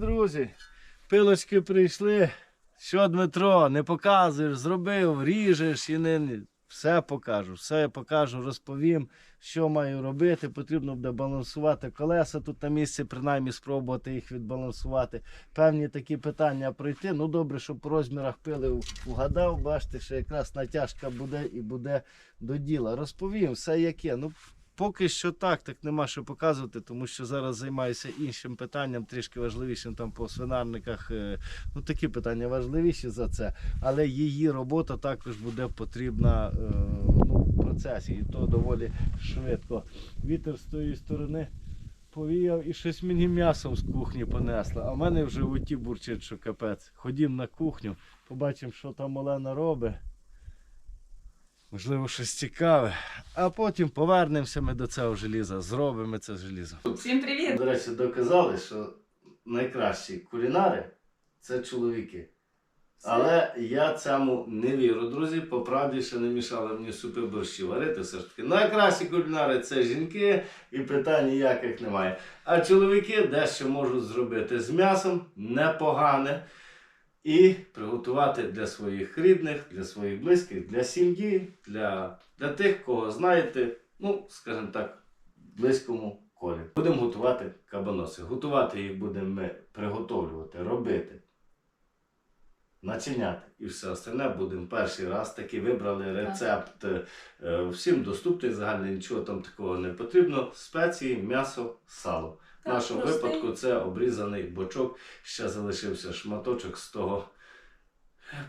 друзі. Пилочки прийшли. Що, Дмитро, не показуєш, зробив, ріжеш і не. Все покажу, все покажу, розповім, що маю робити. Потрібно буде балансувати колеса тут на місці, принаймні спробувати їх відбалансувати. Певні такі питання пройти. Ну добре, що по розмірах пили угадав. Бачите, що якраз натяжка буде і буде до діла. Розповім все яке. Ну, Поки що так, так нема що показувати, тому що зараз займаюся іншим питанням, трішки важливішим там по свинарниках. е, Ну такі питання важливіші за це. Але її робота також буде потрібна е, ну, в процесі, і то доволі швидко. Вітер з тої сторони повіяв і щось мені м'ясом з кухні понесло. А в мене в животі бурчить, що капець. Ходім на кухню, побачимо, що там Олена робить. Можливо, щось цікаве. А потім повернемося ми до цього желіза, зробимо це желізо. Всім привіт! До речі, доказали, що найкращі кулінари це чоловіки. Але я цьому не вірю, друзі. По правді ще не мішали мені супи борщі варити. Все ж таки, найкращі кулінари це жінки, і питань ніяких немає. А чоловіки дещо можуть зробити з м'ясом непогане. І приготувати для своїх рідних, для своїх близьких, для сім'ї, для, для тих, кого знаєте, ну, скажімо так, близькому колі. Будемо готувати кабаноси. Готувати їх будемо ми приготовлювати, робити, начиняти і все остальне будемо перший раз таки вибрали рецепт. е, Всім доступний, загальний, нічого там такого не потрібно. Спеції, м'ясо, сало. В нашому простий. випадку це обрізаний бочок. Ще залишився шматочок з того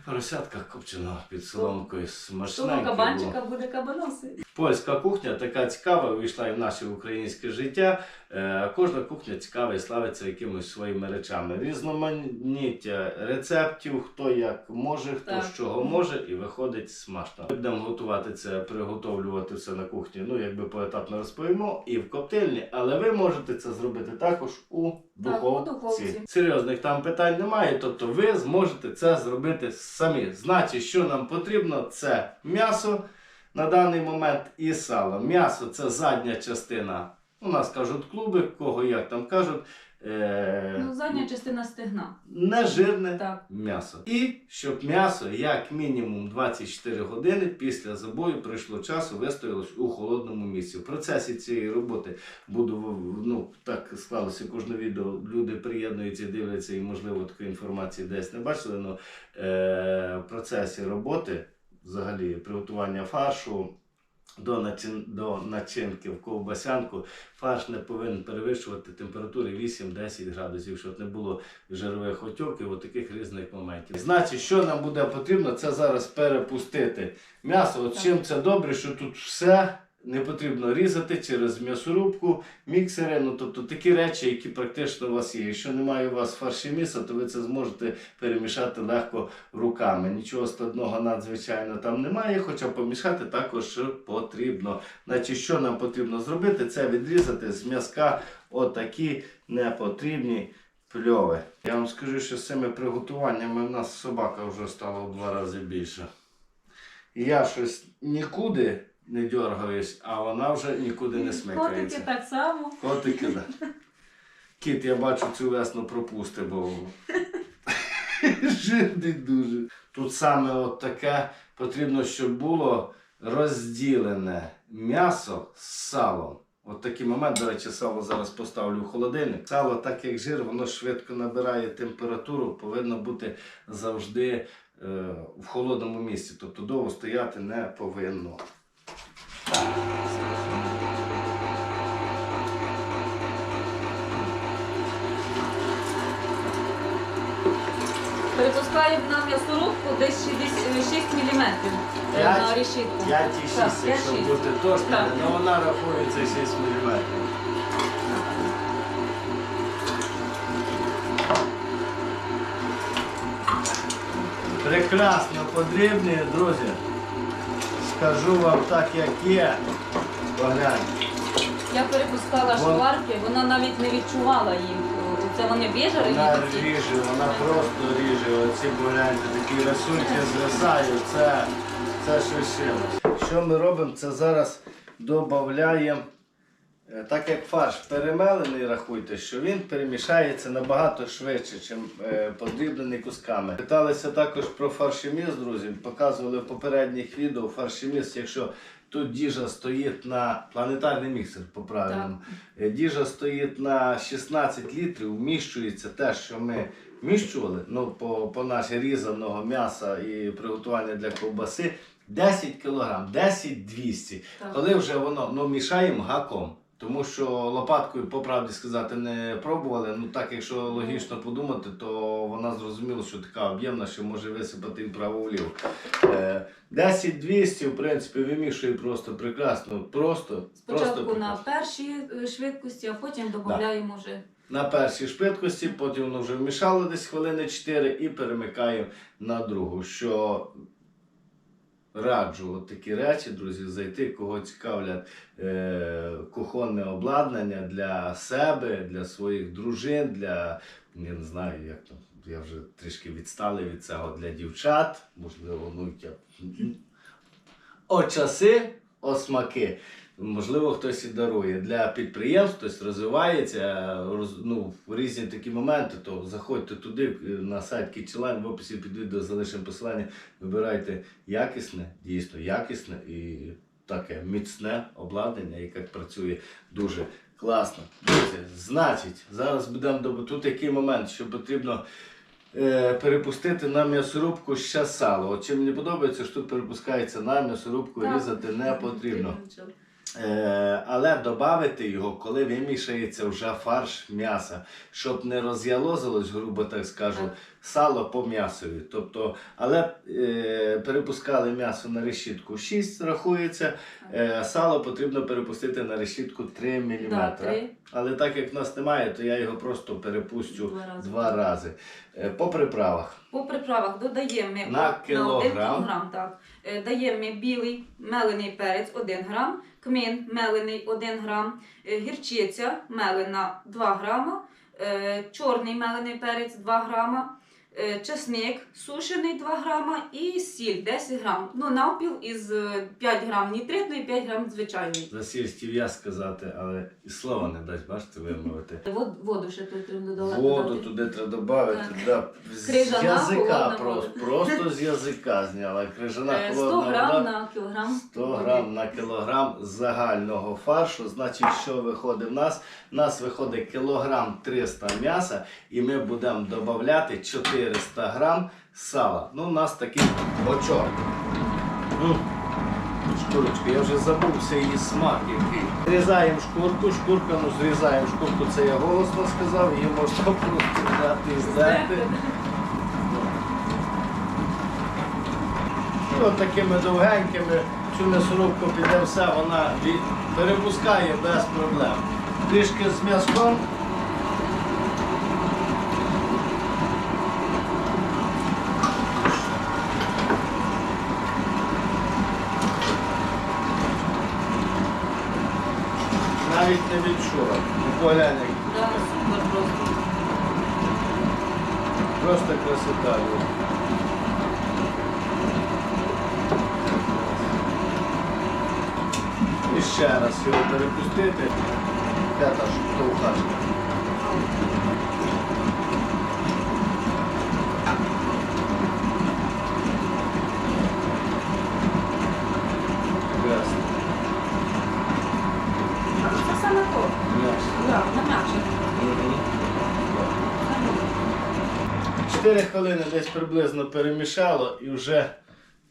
поросятка копченого під соломкою. Того було. кабанчика буде кабаноси. Польська кухня така цікава, увійшла і в наше українське життя. Е, кожна кухня цікава і славиться якимись своїми речами. Різноманіття рецептів, хто як може, хто Так. з чого може, і виходить смачно. Ми будемо готувати це, приготовлювати все на кухні. Ну, якби поетапно розповімо, і в коптильні, але ви можете це зробити також у духовці. духовці. Серйозних там питань немає. Тобто ви зможете це зробити самі. Значить, що нам потрібно, це м'ясо на даний момент і сало. М'ясо це задня частина. У нас кажуть клуби, кого як там кажуть. Е- Ну, задня частина стегна. Нежирне Так. м'ясо. І щоб м'ясо як мінімум 24 години після забою прийшло часу, вистоялось у холодному місці. В процесі цієї роботи буду ну так склалося кожне відео. Люди приєднуються, дивляться і можливо такої інформації десь не бачили. але е, в процесі роботи, взагалі, приготування фаршу. До, начин, до начинки в ковбасянку фарш не повинен перевищувати температури 8-10 градусів, щоб не було жирових отьоків, таких різних моментів. Значить, що нам буде потрібно, це зараз перепустити м'ясо. От чим це добре, що тут все не потрібно різати через м'ясорубку, міксери, ну тобто такі речі, які практично у вас є. Якщо немає у вас фарші м'яса, то ви це зможете перемішати легко руками. Нічого складного надзвичайно там немає, хоча помішати також потрібно. Значить, що нам потрібно зробити, це відрізати з м'язка отакі непотрібні пльови. Я вам скажу, що з цими приготуваннями в нас собака вже стала в два рази більше. Я щось нікуди не дергаюсь, а вона вже нікуди не смикається. Котики так само. Котики, да. Кіт, я бачу, цю весну пропусти, бо жирний дуже. Тут саме от таке потрібно, щоб було розділене м'ясо з салом. От такий момент, до речі, сало зараз поставлю в холодильник. Сало, так як жир, воно швидко набирає температуру, повинно бути завжди е, в холодному місці. Тобто довго стояти не повинно. Перепускаємо на м'ясорубку десь 6 мм П'ять? на решітку. 5 і 6, Так, якщо 5-6. бути Так. але вона рахується 6 мм. Прекрасно подрібні, друзі. Скажу вам так, як є. Поглянь. Я перепускала Вон- шкварки, вона навіть не відчувала їх. Це вони біжали Вона і ріже, вона просто ріже. Оці погляньте, такі рисунки звисають. Це, це щось ще. Що ми робимо? Це зараз додаємо Так як фарш перемелений, рахуйте, що він перемішається набагато швидше, ніж е, подрібнений кусками. Питалися також про фаршеміс, друзі. Показували в попередніх відео фаршеміс, якщо тут діжа стоїть на планетарний міксер по правильному. Е, Діжа стоїть на 16 літрів, вміщується те, що ми вміщували, ну, по, по наші різаного м'яса і приготування для ковбаси. 10 кг, 10-200. Так. Коли вже воно ну, мішаємо гаком. Тому що лопаткою, по правді сказати, не пробували. Ну так, якщо логічно подумати, то вона зрозуміла, що така об'ємна, що може висипати вправо-вліво. Е, 10-200, в принципі, вимішує просто прекрасно. Просто, просто Спочатку на першій е, швидкості, а потім додаємо вже. на першій швидкості, потім воно вже вмішало десь хвилини 4 і перемикаємо на другу. Що раджу от такі речі, друзі, зайти, кого цікавлять е, кухонне обладнання для себе, для своїх дружин, для я не знаю, як там. Я вже трішки відстали від цього для дівчат, можливо, ну я о часи, о смаки. Можливо, хтось і дарує. Для підприємств хтось розвивається роз, ну, в різні такі моменти, то заходьте туди е, на сайт Kitchen в описі під відео залишимо посилання. Вибирайте якісне, дійсно якісне і таке міцне обладнання, яке працює дуже класно. Друзі, значить, зараз будемо до тут такий момент, що потрібно е, перепустити на м'ясорубку ще сало. От чим мені подобається, що тут перепускається на м'ясорубку, різати не потрібно. Е, але додати його, коли вимішається вже фарш м'яса, щоб не роз'ялозилось, грубо так скажу. Сало по м'ясові. Тобто, але е, перепускали м'ясо на решітку 6, рахується, е, сало потрібно перепустити на решітку 3 мм. Да, три. Але так як в нас немає, то я його просто перепущу Два рази. два рази. Е, по приправах. По приправах додаємо ми На кілограм. кілограм, так. Е, Даємо білий мелений перець 1 грам, кмин мелений 1 грам, е, гірчиця мелена 2 грама, е, чорний мелений перець 2 грама, чесник сушений 2 грама і сіль 10 грам. Ну, навпіл із е, 5 грам нітритної, 5 грам звичайної. За сіль хотів я сказати, але і слова не дасть, бачите, вимовити. Вод- Воду ще тут треба додати. Воду туди треба додати. Да. З Крижана язика холодна просто, просто з язика зняла. Крижана Е, 100 холодна грам вода. на кілограм. 100 грам на кілограм загального фаршу. Значить, що виходить в нас? У нас виходить кілограм 300 м'яса, і ми будемо додати 400 грам сала. Ну, у нас такий бочок. Шкурочка, я вже забувся її смак. Зрізаємо шкурку, шкурка, ну зрізаємо шкурку, це я голосно сказав, її можна просто взяти і здерти. І от такими довгенькими цю м'ясорубку піде все, вона перепускає без проблем. Трішки з м'язком. Навіть не відчула. Ну, Поглянь, як Да, супер просто. просто красота. Люба. І ще раз його перепустити. П'ята штовхашка. Ясно. Це саме то. На. Чотири хвилини десь приблизно перемішало і вже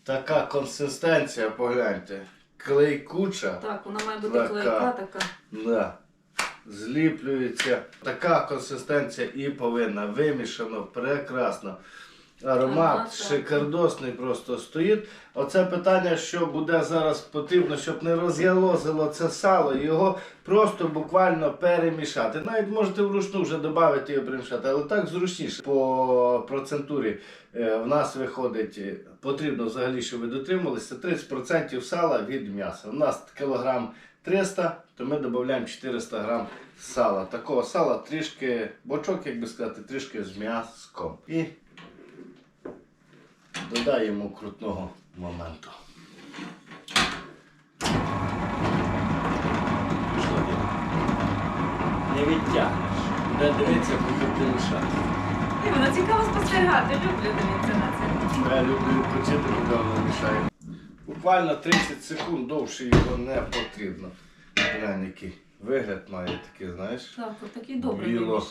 така консистенція, погляньте. Клейкуча. Так, вона має бути Така. клейка така. Да. Зліплюється. Така консистенція і повинна. Вимішано прекрасно. Аромат Ага, шикардосний просто стоїть. Оце питання, що буде зараз потрібно, щоб не роз'ялозило це сало, його просто буквально перемішати. Навіть можете вручну вже додати і перемішати, але так зручніше. По процентурі е, в нас виходить, е, потрібно взагалі, щоб ви дотрималися, 30% сала від м'яса. У нас кілограм 300, то ми додаємо 400 грам сала. Такого сала трішки, бочок, як би сказати, трішки з м'яском. І додаємо крутного моменту. Не відтягнеш. Буде дивитися, куди ти лишати. І воно цікаво спостерігати, люблю дивитися на це. Я люблю відпочити, коли воно мішає. Буквально 30 секунд довше його не потрібно. Глянь, який вигляд має такий, знаєш. Так, такий добрий Біло.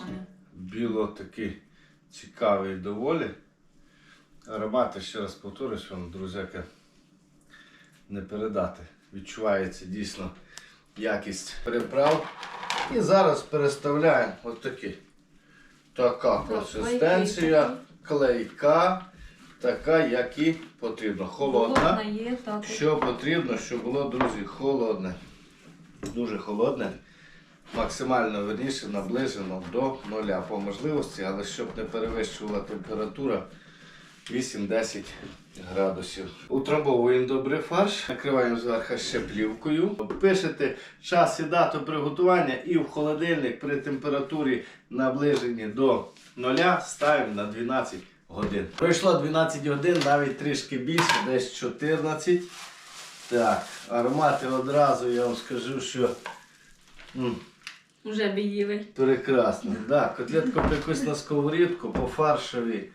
Біло такий цікавий доволі. Аромати, ще раз повторюсь вам, друзяки, не передати. Відчувається дійсно якість приправ. І зараз переставляємо отакі. Така консистенція, клейка, така, як і потрібно. Холодна. Що потрібно, щоб було, друзі, холодне. Дуже холодне. Максимально верніше наближено до нуля по можливості, але щоб не перевищувала температура 8-10 градусів. Утрамбовуємо добрий фарш, накриваємо зверху ще плівкою. Пишете час і дату приготування і в холодильник при температурі наближенні до нуля ставимо на 12 годин. Пройшло 12 годин, навіть трішки більше, десь 14. Так, аромати одразу я вам скажу, що. Уже б їли. Прекрасно. Да, котлетку якусь на сковорідку по фаршові.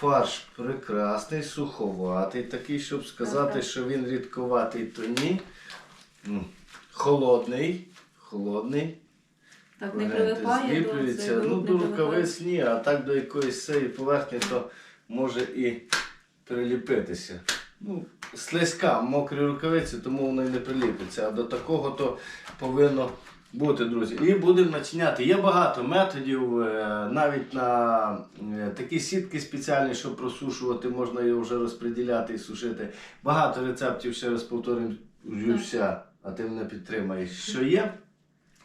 Фарш прекрасний, суховатий, такий, щоб сказати, що він рідковатий, то ні. Холодний. Холодний. Так не прилипає зліплюється. Ну, до рукавиць ні, а так до якоїсь цієї поверхні, то може і приліпитися. Ну, слизька, мокрі рукавиці, тому воно і не приліпиться. А до такого то повинно бути, друзі. І будемо начиняти. Є багато методів, е, навіть на е, такі сітки спеціальні, щоб просушувати, можна його вже розподіляти і сушити. Багато рецептів, ще раз повторююся, а ти мене підтримаєш, що є.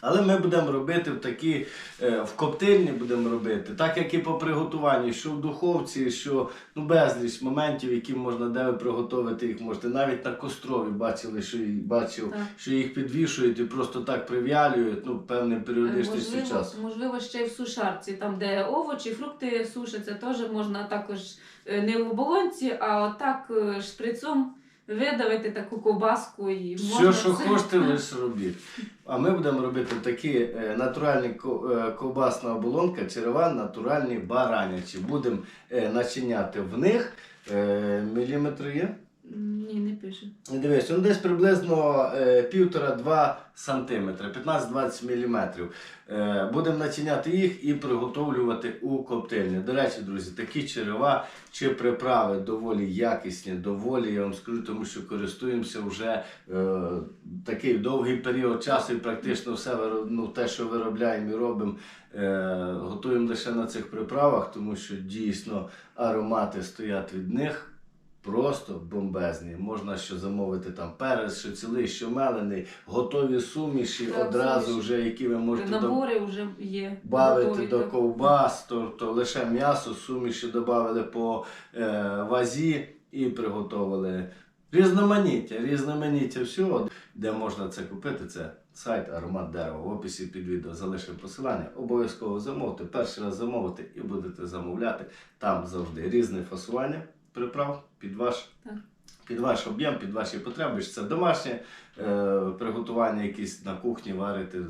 Але ми будемо робити в такі е, в коптильні будемо робити, так як і по приготуванню, що в духовці, що ну безліч моментів, які можна де ви приготувати їх можете. Навіть на кострові бачили, що бачив, Так. що їх підвішують і просто так прив'ялюють, ну певним періодичністю Можливо, часу. можливо, ще й в сушарці, там, де овочі, фрукти сушаться, теж можна також е, не в оболонці, а отак е, шприцом видавити таку ковбаску і Все, що це- хочете, лише робіть. А ми будемо робити такі е, натуральні ко- е, ковбасна оболонка, черева натуральні баранячі. Будемо е, начиняти в них. Е, міліметри є. Ні, не пише. Дивись, ну десь приблизно е, 1,5-2 см, 15-20 мм. Е, будемо начиняти їх і приготовлювати у коптильні. До речі, друзі, такі черева чи приправи доволі якісні, доволі, я вам скажу, тому що користуємося вже е, такий довгий період часу і практично все ну, те, що виробляємо і робимо, е, готуємо лише на цих приправах, тому що дійсно аромати стоять від них. Просто бомбезні. Можна що замовити там перець, що цілий, що мелений, готові суміші Так, одразу суміші. вже, які ви можете до- вже є. бавити готові, до так. ковбас, тобто лише м'ясо, суміші додали по е, вазі і приготували. Різноманіття, різноманіття всього, де можна це купити, це сайт Аромат Дерева. В описі під відео залишив посилання. Обов'язково замовити. Перший раз замовити і будете замовляти. Там завжди різне фасування приправ під ваш. Так. Під ваш об'єм, під ваші потреби, чи це домашнє е, приготування, якісь на кухні варити,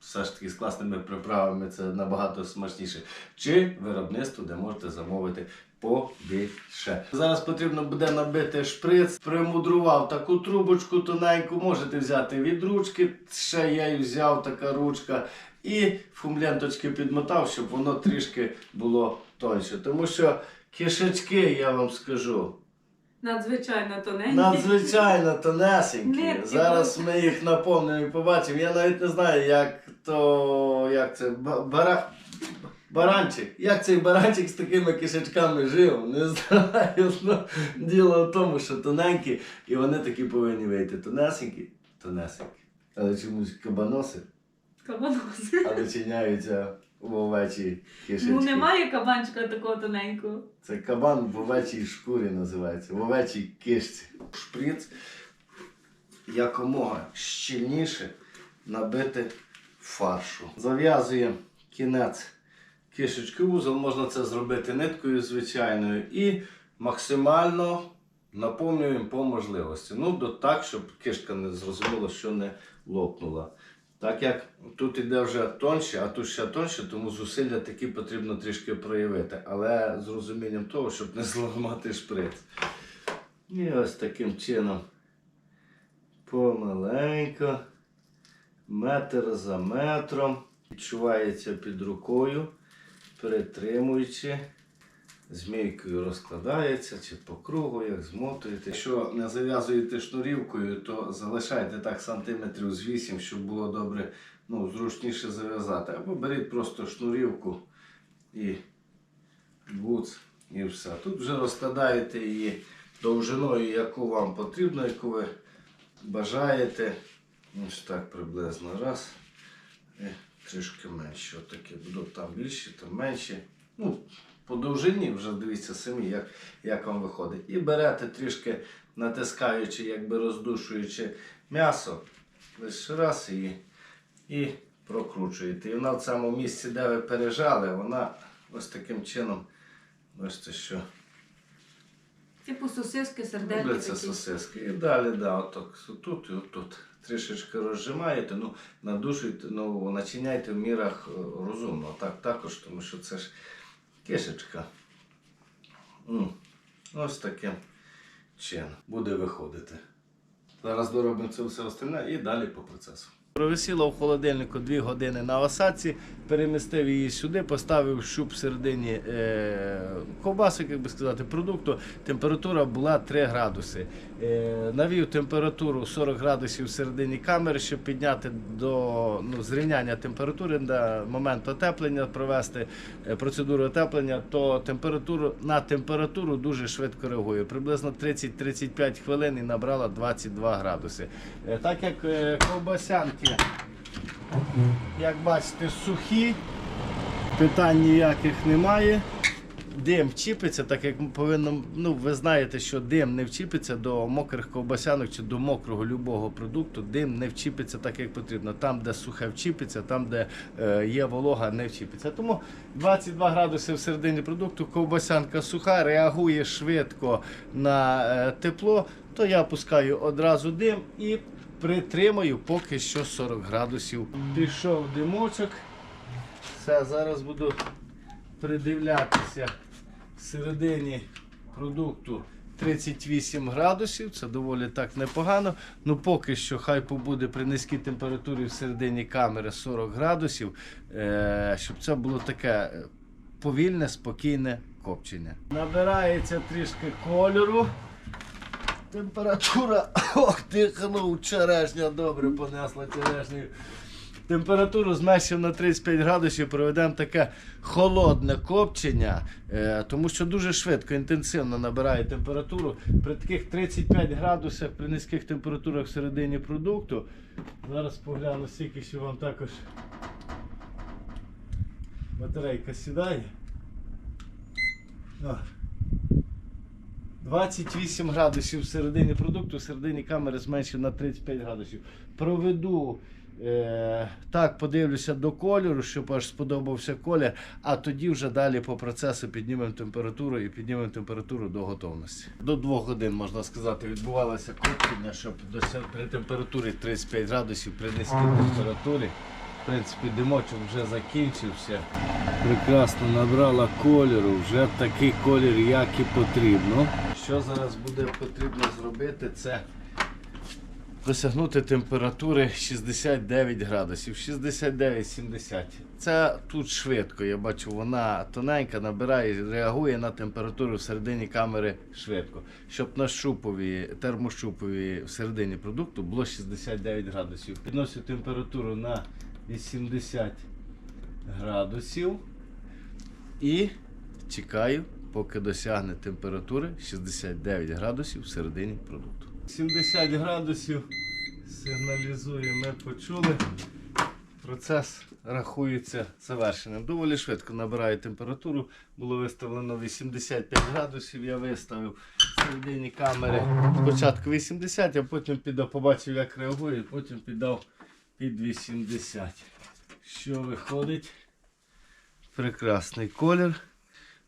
все ж таки з класними приправами це набагато смачніше. Чи виробництво, де можете замовити побільше. Зараз потрібно буде набити шприц. Примудрував таку трубочку тоненьку, можете взяти від ручки. Ще я й взяв така ручка. І фумленточки підмотав, щоб воно трішки було тоньше. Тому що кишечки, я вам скажу, Надзвичайно тоненькі. Надзвичайно тонесенькі. Нитки Зараз ми їх наповнимо і побачимо. Я навіть не знаю, як то. як це. ба- Бара... Баранчик. Як цей баранчик з такими кишечками жив? Не знаю. Ну, діло в тому, що тоненькі, і вони такі повинні вийти. Тонесенькі, тонесенькі. Але чомусь кабаноси, Кабаноси. а дочиняються в овечій кишечці. Ну немає кабанчика такого тоненького. Це кабан в овечій шкурі називається, в овечій кишці. Шприц якомога щільніше набити фаршу. Зав'язуємо кінець кишечки вузол, можна це зробити ниткою звичайною і максимально наповнюємо по можливості. Ну, до так, щоб кишка не зрозуміла, що не лопнула. Так як тут іде вже тонше, а тут ще тонше, тому зусилля такі потрібно трішки проявити. Але з розумінням того, щоб не зламати шприц. І ось таким чином помаленько, метр за метром, відчувається під рукою, перетримуючи. Змійкою розкладається чи по кругу, як змотуєте. Якщо не зав'язуєте шнурівкою, то залишайте так сантиметрів з 8, щоб було добре, ну, зручніше зав'язати. Або беріть просто шнурівку і буц, і все. Тут вже розкладаєте її довжиною, яку вам потрібно, яку ви бажаєте. Ось так приблизно раз. І трішки менше. Отакі будуть там більші, там менші. Ну, по довжині вже дивіться самі, як, як вам виходить. І берете трішки натискаючи, якби роздушуючи м'ясо, лише раз і, і прокручуєте. І вона в цьому місці, де ви пережали, вона ось таким чином, бачите, що Типу сосиски, сердельки такі. сосиски. І далі, да, отак, тут і отут. Трішечки розжимаєте, ну, надушуйте, ну, начиняйте в мірах е, розумно. Так також, тому що це ж кишечка. Ось таким чином буде виходити. Зараз доробимо це все остальне і далі по процесу. Провисіла в холодильнику 2 години на осадці, перемістив її сюди, поставив щуп всередині е, ковбасок, як би сказати, продукту. Температура була 3 градуси. Е, навів температуру 40 градусів всередині камери, щоб підняти до ну, зрівняння температури на момент отеплення, провести е, процедуру отеплення, то температуру на температуру дуже швидко реагує. Приблизно 30-35 хвилин і набрала 22 градуси. Так як е, ковбасянки, як бачите, сухі, питань ніяких немає. Дим вчіпиться, так як повинно. Ну, ви знаєте, що дим не вчіпиться до мокрих ковбасянок чи до мокрого любого продукту. Дим не вчіпиться так, як потрібно. Там, де сухе вчіпиться, там, де е, є волога, не вчіпиться. Тому 22 градуси всередині продукту, ковбасянка суха, реагує швидко на е, тепло, то я пускаю одразу дим і притримаю поки що 40 градусів. Пішов димочок. Все, зараз буду придивлятися всередині продукту 38 градусів, це доволі так непогано. Ну поки що хай побуде при низькій температурі всередині камери 40 градусів, е- щоб це було таке е, повільне, спокійне копчення. Набирається трішки кольору. Температура, ох, диханув черешня, добре понесла черешню. Температуру зменшив на 35 градусів, проведемо таке холодне копчення, е, тому що дуже швидко, інтенсивно набирає температуру. При таких 35 градусах, при низьких температурах всередині продукту. Зараз погляну, скільки ще вам також батарейка сідає. О. 28 градусів всередині продукту, всередині камери зменшив на 35 градусів. Проведу е, так, подивлюся до кольору, щоб аж сподобався колір, а тоді вже далі по процесу піднімемо температуру і піднімемо температуру до готовності. До 2 годин, можна сказати, відбувалося копчення, щоб при температурі 35 градусів, при низькій температурі. В принципі, димочок вже закінчився. Прекрасно набрала кольору, вже такий колір, як і потрібно. Що зараз буде потрібно зробити, це досягнути температури 69 градусів, 69-70. Це тут швидко. Я бачу, вона тоненька, набирає, реагує на температуру всередині камери швидко. Щоб на шупові, термошупові всередині продукту було 69 градусів. Підносю температуру на 80 градусів і чекаю, поки досягне температури 69 градусів всередині продукту. 70 градусів сигналізує, ми почули. Процес рахується завершеним. Доволі швидко набирає температуру. Було виставлено 85 градусів. Я виставив в середині камери спочатку 80, а потім піддав, побачив, як реагує, потім піддав під 80. Що виходить? Прекрасний колір.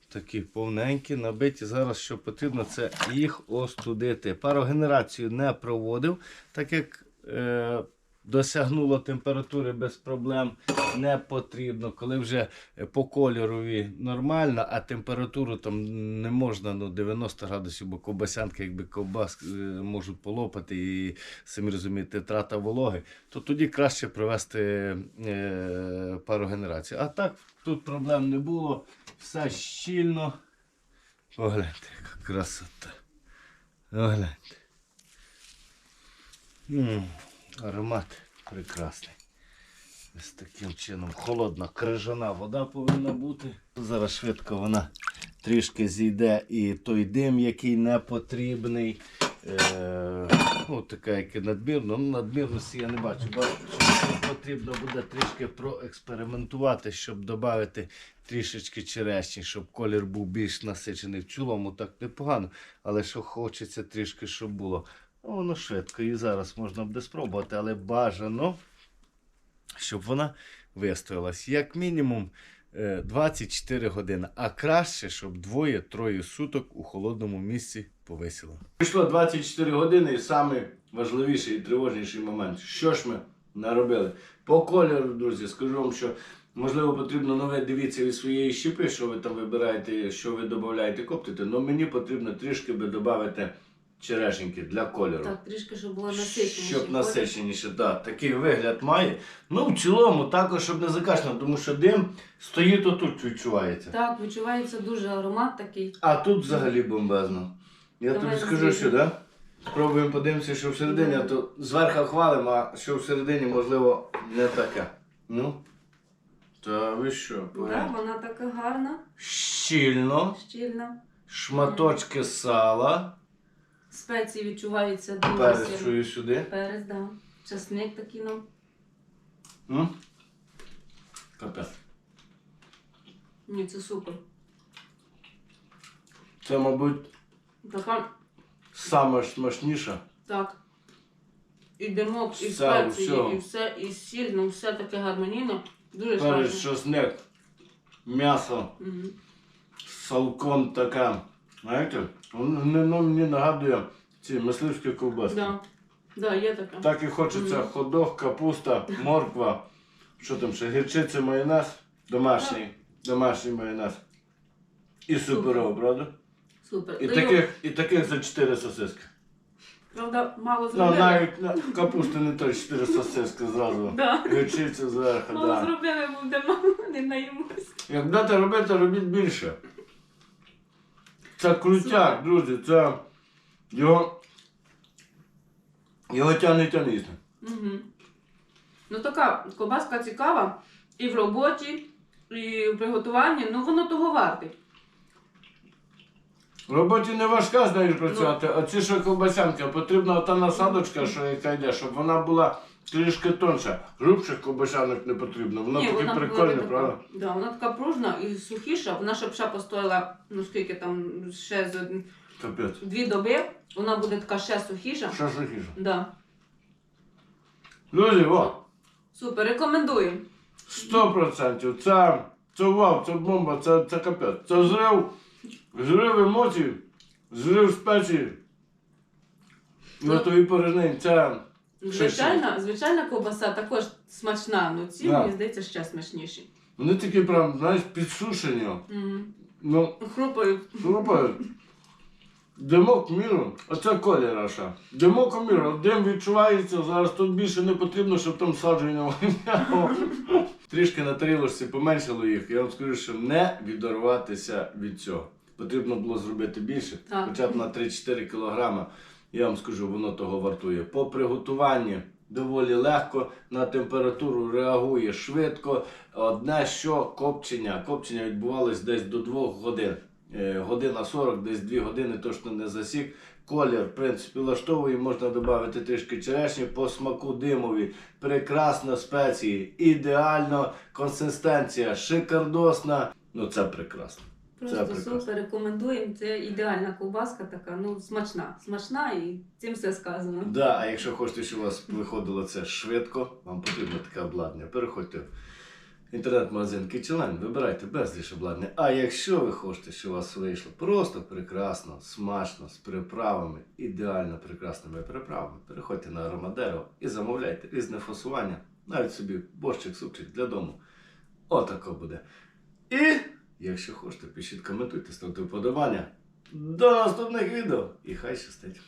Такі повненькі, набиті. Зараз що потрібно, це їх остудити. Парогенерацію не проводив, так як е, досягнуло температури без проблем, не потрібно. Коли вже по кольорові нормально, а температуру там не можна ну, 90 градусів, бо ковбасянки, якби ковбас е, можуть полопати і самі розумієте, трата вологи, то тоді краще провести е, парогенерацію. А так тут проблем не було, все щільно. Погляньте, яка красота. Погляньте. Аромат прекрасний. Ось таким чином холодна крижана вода повинна бути. Зараз швидко вона трішки зійде і той дим, який не потрібний. Е, ну, така, як і надмірно. Ну, надмірності я не бачу. Бачу, потрібно буде трішки проекспериментувати, щоб додати трішечки черешні, щоб колір був більш насичений. В цілому так непогано, але що хочеться трішки, щоб було. Ну, воно швидко і зараз можна буде спробувати, але бажано, щоб вона вистоялась. Як мінімум е, 24 години, а краще, щоб двоє-троє суток у холодному місці повисіло. Пройшло 24 години і найважливіший і тривожніший момент. Що ж ми наробили? По кольору, друзі, скажу вам, що можливо потрібно нове дивіться від своєї щепи, що ви там вибираєте, що ви додаєте, коптите. але мені потрібно трішки би додати черешеньки для кольору. Так, трішки, щоб було насиченіше. Щоб насиченіше, так. Такий вигляд має. Ну, в цілому, також, щоб не закашляно, тому що дим стоїть отут відчувається. Так, відчувається дуже аромат такий. А тут взагалі бомбезно. Я Давай тобі скажу, що, да? Спробуємо подивимося, що всередині, а то зверху хвалимо, а що всередині, можливо, не таке. Ну. Та ви що? Да, вона така гарна, Щільно, щільна. шматочки сала, Спеції відчуваються дуже перець сильно. чую сюди. Перець, да. Часник такий нам. М? Капець. Ні, це супер. Це, мабуть, Така, саме смачніше. так. І димок, і Все, спеції, всього. і все, і сіль, ну все таке гармонійно. Дуже Перець, смачно. чесник, м'ясо Мгм. з салком таке. Знаєте, воно не- ну, мені нагадує ці мисливські ковбаски. Да. Да, є таке. Так і хочеться Мгм. ходох, капуста, морква. Що там ще? Гірчиця, майонез, домашній, домашній майонез. І суперово, правда? Супер. І Даю, таких, і таких за 4 сосиски. Правда, мало Ну, зробили. навіть на капусти не то 4 сосиски зразу. Да. Гірчиця зверху, Мало. Да. зробили, буде мало, не наїмось. Як будете робити, робіть більше. Це крутяк, друзі, це його. Його тягне тягнісне. Угу. Ну така ковбаска цікава і в роботі, і в приготуванні, ну воно того варте. В роботі не важка, знаєш, працювати, а ці що ковбасянки, потрібна та насадочка, що яка йде, щоб вона була трішки тонша. Грубших ковбасянок не потрібно. Воно таке вона прикольне, була така, правда? Да, вона така пружна і сухіша. Вона щоб ще постояла, ну скільки там, ще з Капець. дві доби, вона буде така ще сухіша. Що сухіше? Да. Друзі, о, Супер, рекомендую. 100%. Це, це вау, це бомба, це, це капець. Це зрив, зрив емоцій, зрив спеції. Ну. Готові порожнень. Це Звичайна, звичайна ковбаса також смачна, але ці, Да. мені здається, ще смачніші. вони такі прям, знаєш, підсушені. Угу. Ну, Хрупають. Слухай, димок міру, оце колір Аша. Димок міру, дим відчувається, зараз тут більше не потрібно, щоб там садження воняло. Трішки на тарілочці поменшало їх. Я вам скажу, що не відорватися від цього. Потрібно було зробити більше, Так. хоча б на 3-4 кілограма. Я вам скажу, воно того вартує. По приготуванні доволі легко, на температуру реагує швидко. Одне що копчення. Копчення відбувалось десь до 2 годин. Е, Година 40, десь 2 години точно не засік. Колір, в принципі, влаштовує, можна додати трішки черешні по смаку димові. Прекрасно спеції, ідеально консистенція, шикардосна. Ну це прекрасно. Просто супер, рекомендуємо. Це ідеальна ковбаска така, ну смачна. Смачна і цим все сказано. Да, а якщо хочете, щоб у вас виходило це швидко, вам потрібно таке обладнання. Переходьте в Інтернет-магазин Kitchenline, вибирайте безліч обладнання. А якщо ви хочете, щоб у вас вийшло просто прекрасно, смачно, з приправами, ідеально прекрасними приправами, переходьте на аромадерево і замовляйте різне фасування, навіть собі борщик, супчик для дому. Отако буде. І, якщо хочете, пишіть, коментуйте, ставте вподобання. До наступних відео і хай щастить!